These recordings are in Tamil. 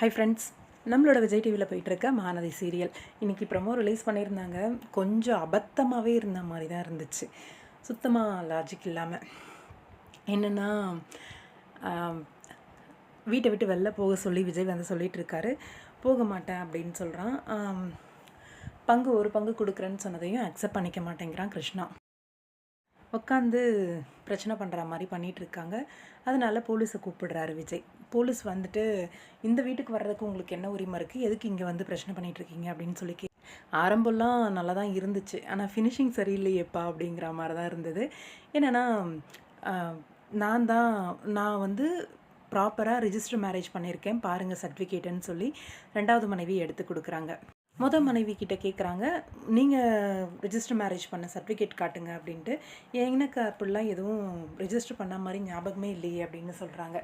ஹை ஃப்ரெண்ட்ஸ் நம்மளோட விஜய் டிவியில் போயிட்டுருக்க மானதி சீரியல் இன்றைக்கி ப்ரமோ ரிலீஸ் பண்ணியிருந்தாங்க. கொஞ்சம் அபத்தமாகவே இருந்த மாதிரி தான் இருந்துச்சு. சுத்தமாக லாஜிக் இல்லாமல் என்னென்னா வீட்டை விட்டு வெளில போக சொல்லி விஜய் வந்து சொல்லிகிட்டு இருக்காரு. போக மாட்டேன் அப்படின்னு சொல்கிறான் பங்கு ஒரு பங்கு கொடுக்குறேன்னு சொன்னதையும் அக்செப்ட் பண்ணிக்க மாட்டேங்கிறான் கிருஷ்ணா. உட்காந்து பிரச்சனை பண்ணுற மாதிரி பண்ணிகிட்டு இருக்காங்க அதனால போலீஸை கூப்பிடுறாரு விஜய். போலீஸ் வந்துட்டு இந்த வீட்டுக்கு வர்றதுக்கு உங்களுக்கு என்ன உரிமை இருக்குது எதுக்கு இங்கே வந்து பிரச்சனை பண்ணிகிட்டு இருக்கீங்க அப்படின்னு சொல்லி கே ஆரம்பம்லாம் நல்லா தான் இருந்துச்சு. ஆனால் ஃபினிஷிங் சரியில்லையேப்பா அப்படிங்கிற மாதிரி தான் இருந்தது. என்னென்னா நான் தான் நான் வந்து ப்ராப்பராக ரிஜிஸ்டர் மேரேஜ் பண்ணியிருக்கேன். பாருங்கள் சர்டிஃபிகேட்டுன்னு சொல்லி ரெண்டாவது மனைவி எடுத்து கொடுக்குறாங்க. முத மனைவி கிட்ட கேட்குறாங்க நீங்கள் ரிஜிஸ்டர் மேரேஜ் பண்ண சர்டிஃபிகேட் காட்டுங்க அப்படின்ட்டு. எனக்கு அப்படிலாம் எதுவும் ரிஜிஸ்டர் பண்ண மாதிரி ஞாபகமே இல்லையே அப்படின்னு சொல்கிறாங்க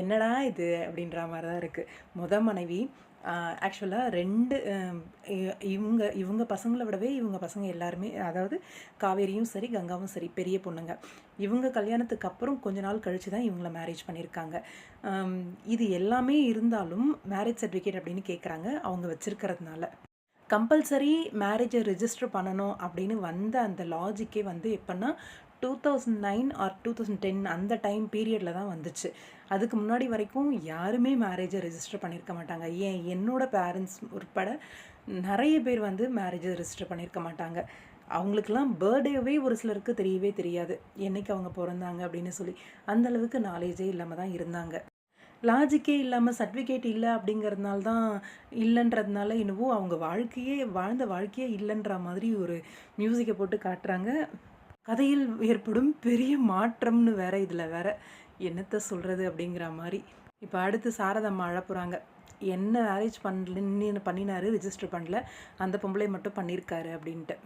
என்னடா இது? அப்படின்ற மாதிரி தான் இருக்குது முத மனைவி ஆக்சுவலாக ரெண்டு இவங்க இவங்க பசங்களை விடவே இவங்க பசங்க எல்லாருமே அதாவது காவேரியும் சரி கங்காவும் சரி பெரிய பொண்ணுங்க. இவங்க கல்யாணத்துக்கு அப்புறம் கொஞ்ச நாள் கழிச்சு தான் இவங்கள மேரேஜ் பண்ணியிருக்காங்க. இது எல்லாமே இருந்தாலும் மேரேஜ் சர்டிஃபிகேட் அப்படின்னு கேட்குறாங்க அவங்க வச்சுருக்கிறதுனால. கம்பல்சரி மேரேஜை ரிஜிஸ்டர் பண்ணணும் அப்படின்னு வந்த அந்த லாஜிக்கே வந்து எப்போன்னா two thousand nine or two thousand ten அந்த டைம் பீரியடில் தான் வந்துச்சு. அதுக்கு முன்னாடி வரைக்கும் யாருமே மேரேஜை ரெஜிஸ்டர் பண்ணியிருக்க மாட்டாங்க. ஏன்? என்னோட பேரண்ட்ஸ் உட்பட நிறைய பேர் வந்து மேரேஜை ரெஜிஸ்டர் பண்ணியிருக்க மாட்டாங்க. அவங்களுக்கெல்லாம் பர்த்டேவே ஒரு சிலருக்கு தெரியவே தெரியாது. என்னைக்கு அவங்க பிறந்தாங்க அப்படின்னு சொல்லி அந்தளவுக்கு நாலேஜே இல்லாமல் தான் இருந்தாங்க. லாஜிக்கே இல்லாமல் சர்டிஃபிகேட் இல்லை அப்படிங்கிறதுனால தான் இல்லைன்றதுனால என்னவோ அவங்க வாழ்க்கையே வாழ்ந்த வாழ்க்கையே இல்லைன்ற மாதிரி ஒரு மியூசிக்கை போட்டு காட்டுறாங்க. கதையில் ஏற்படும் பெரிய மாற்றம்னு வேற இதில் வேற என்னத்தை சொல்கிறது அப்படிங்கிற மாதிரி. இப்போ அடுத்து சாரதம்மா அழ போகிறாங்க என்ன மேரேஜ் பண்ணலன்னு பண்ணினாரு ரிஜிஸ்டர் பண்ணல. அந்த பொம்பளை மட்டும் பண்ணியிருக்காரு அப்படின்ட்டு.